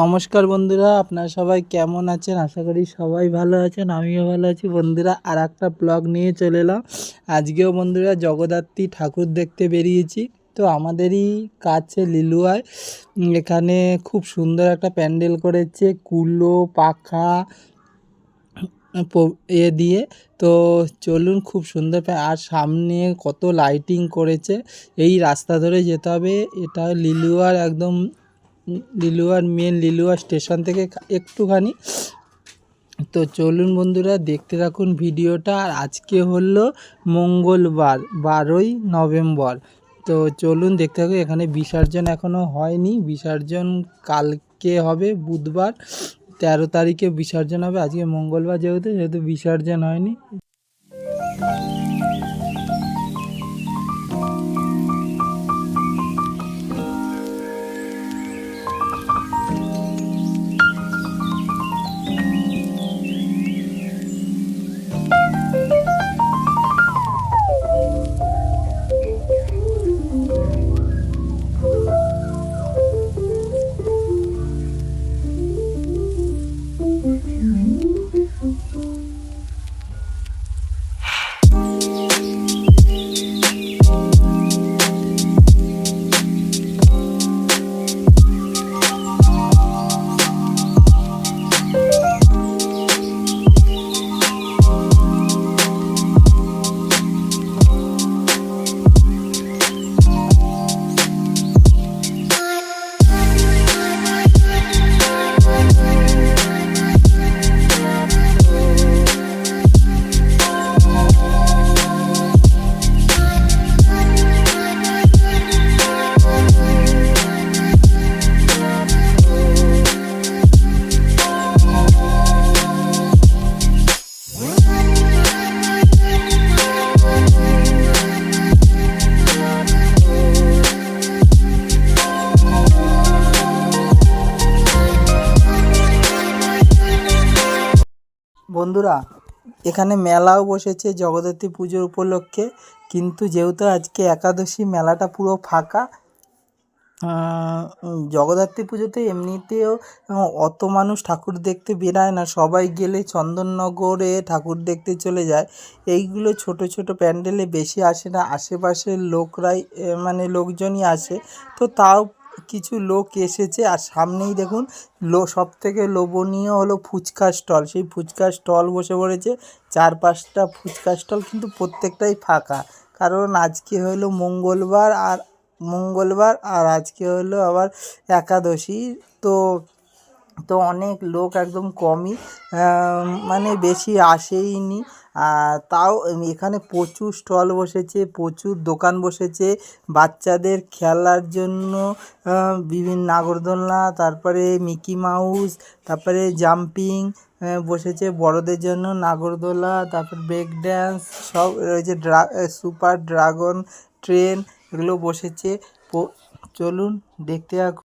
নমস্কার বন্ধুরা, আপনারা সবাই কেমন আছেন? আশা করি সবাই ভালো আছেন, আমিও ভালো আছি। বন্ধুরা আর একটা ব্লগ নিয়ে চলে এলাম। আজকেও বন্ধুরা জগদ্ধাত্রী ঠাকুর দেখতে বেরিয়েছি। তো আমাদেরই কাছে লিলুয়ায় এখানে খুব সুন্দর একটা প্যান্ডেল করেছে, কুলো, পাখা এ দিয়ে। তো চলুন, খুব সুন্দর আর সামনে কত লাইটিং করেছে। এই রাস্তা ধরে যেতে হবে, এটা লিলুয়ার একদম লিলুয়ার মেন লিলুয়া স্টেশন থেকে একটুখানি। তো চলুন বন্ধুরা, দেখতে থাকুন ভিডিওটা। আর আজকে হলো মঙ্গলবার, বারোই নভেম্বর। তো চলুন দেখতে থাকুন, এখানে বিসর্জন এখনও হয়নি। বিসর্জন কালকে হবে, বুধবার। তেরো তারিখে বিসর্জন হবে। আজকে মঙ্গলবার যেহেতু, সেহেতু বিসর্জন হয়নি। বন্ধুরা, এখানে মেলাও বসেছে জগদ্ধাত্রী পুজোর উপলক্ষে। কিন্তু যেহেতু আজকে একাদশী, মেলাটা পুরো ফাঁকা জগদ্ধাত্রী পুজোতে এমনিতেও অত মানুষ ঠাকুর দেখতে বেরায় না। সবাই গেলে চন্দননগরে ঠাকুর দেখতে চলে যায়। এইগুলো ছোট ছোট প্যান্ডেলে বেশি আসে না। আশেপাশের লোকরাই মানে লোকজনই আসে। তো তাও কিছু লোক এসেছে আর সামনেই দেখুন লো সব থেকে লোভনীয় হলো ফুচকা স্টল। সেই ফুচকা স্টল বসে পড়েছে। চার পাঁচটা ফুচকা স্টল কিন্তু প্রত্যেকটাই ফাঁকা। কারণ আজকে হলো মঙ্গলবার আর মঙ্গলবার আর আজকে হলো আবার একাদশী। তো তো অনেক লোক একদম কমই মানে বেশি আসেইনি। আর তাও এখানে প্রচুর স্টল বসেছে, প্রচুর দোকান বসেছে বাচ্চাদের খেলার জন্য বিভিন্ন নাগরদোলনা, তারপরে মিকি মাউস, তারপরে জাম্পিং বসেছে বড়দের জন্য নাগরদোলা, তারপর ব্রেক ড্যান্স, সব রয়েছে ড্রা, সুপার ড্রাগন ট্রেন, এগুলো বসেছে। চলুন দেখতে থাকুন।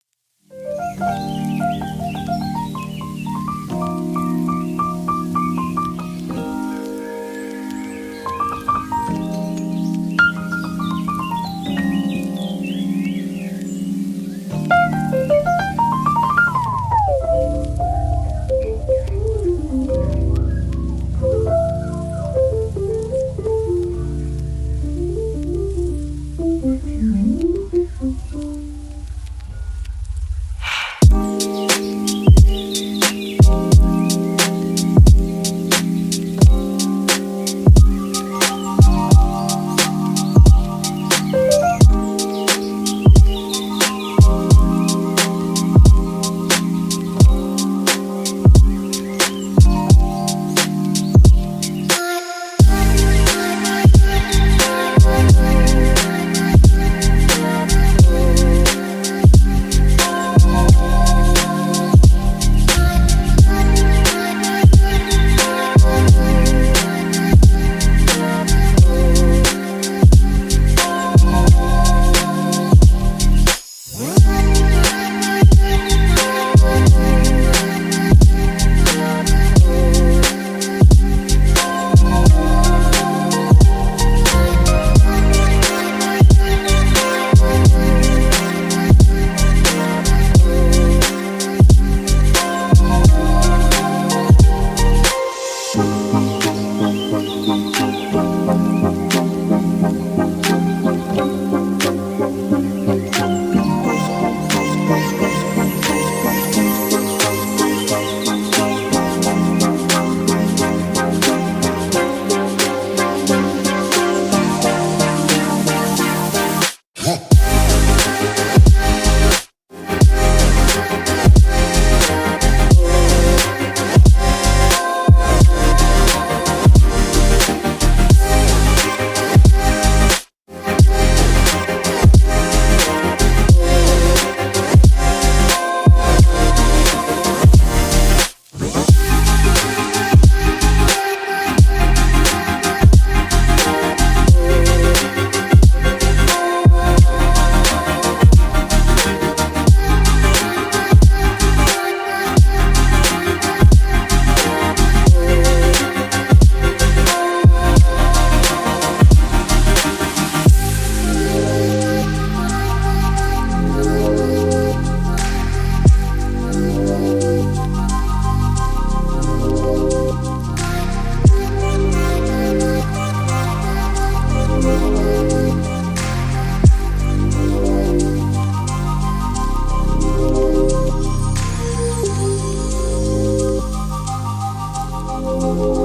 Música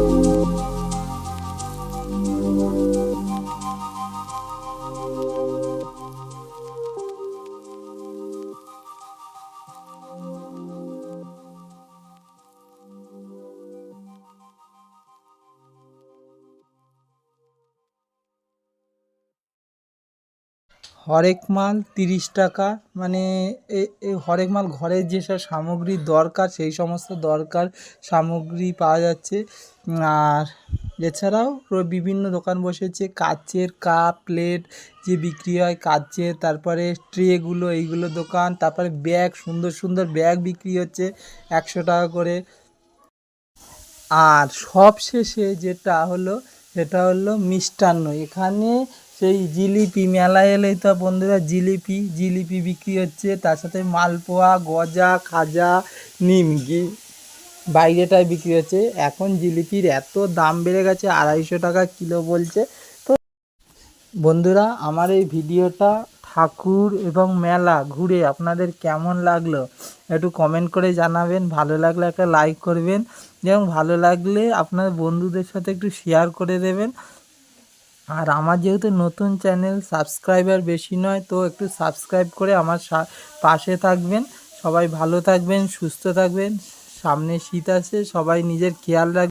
হরেক মাল তিরিশ টাকা মানে এ- এ, হরেক মাল ঘরের যেসব সামগ্রী দরকার, সেই সমস্ত দরকার সামগ্রী পাওয়া যাচ্ছে। আর এছাড়াও বিভিন্ন দোকান বসেছে, কাচের কাপ, প্লেট যে বিক্রি হয় কাচের তারপরে ট্রেগুলো এইগুলো দোকান, তারপরে ব্যাগ, সুন্দর সুন্দর ব্যাগ বিক্রি হচ্ছে একশো টাকা করে। আর সব শেষে যেটা হলো, সেটা হলো মিষ্টান্ন। এখানে সেই জিলিপি মেলায় এলেই তো বন্ধুরা জিলিপি জিলিপি বিক্রি হচ্ছে। তার সাথে মালপোয়া, গজা, খাজা, নিমকি বাইরেটায় বিক্রি হচ্ছে। এখন জিলিপির এত দাম বেড়ে গেছে, আড়াইশো টাকা কিলো বলছে। তো বন্ধুরা, আমার এই ভিডিওটা ঠাকুর এবং মেলা ঘুরে আপনাদের কেমন লাগল একটু কমেন্ট করে জানাবেন। ভালো লাগলে একটা লাইক করবেন এবং ভালো লাগলে আপনার বন্ধুদের সাথে একটু শেয়ার করে দেবেন। আর আমার যেহেতু নতুন চ্যানেল সাবস্ক্রাইবার বেশি নয়, তো একটু সাবস্ক্রাইব করে আমার পাশে থাকবেন। সবাই ভালো থাকবেন, সুস্থ থাকবেন। সামনে শীত আছে, সবাই নিজের খেয়াল রাখবেন।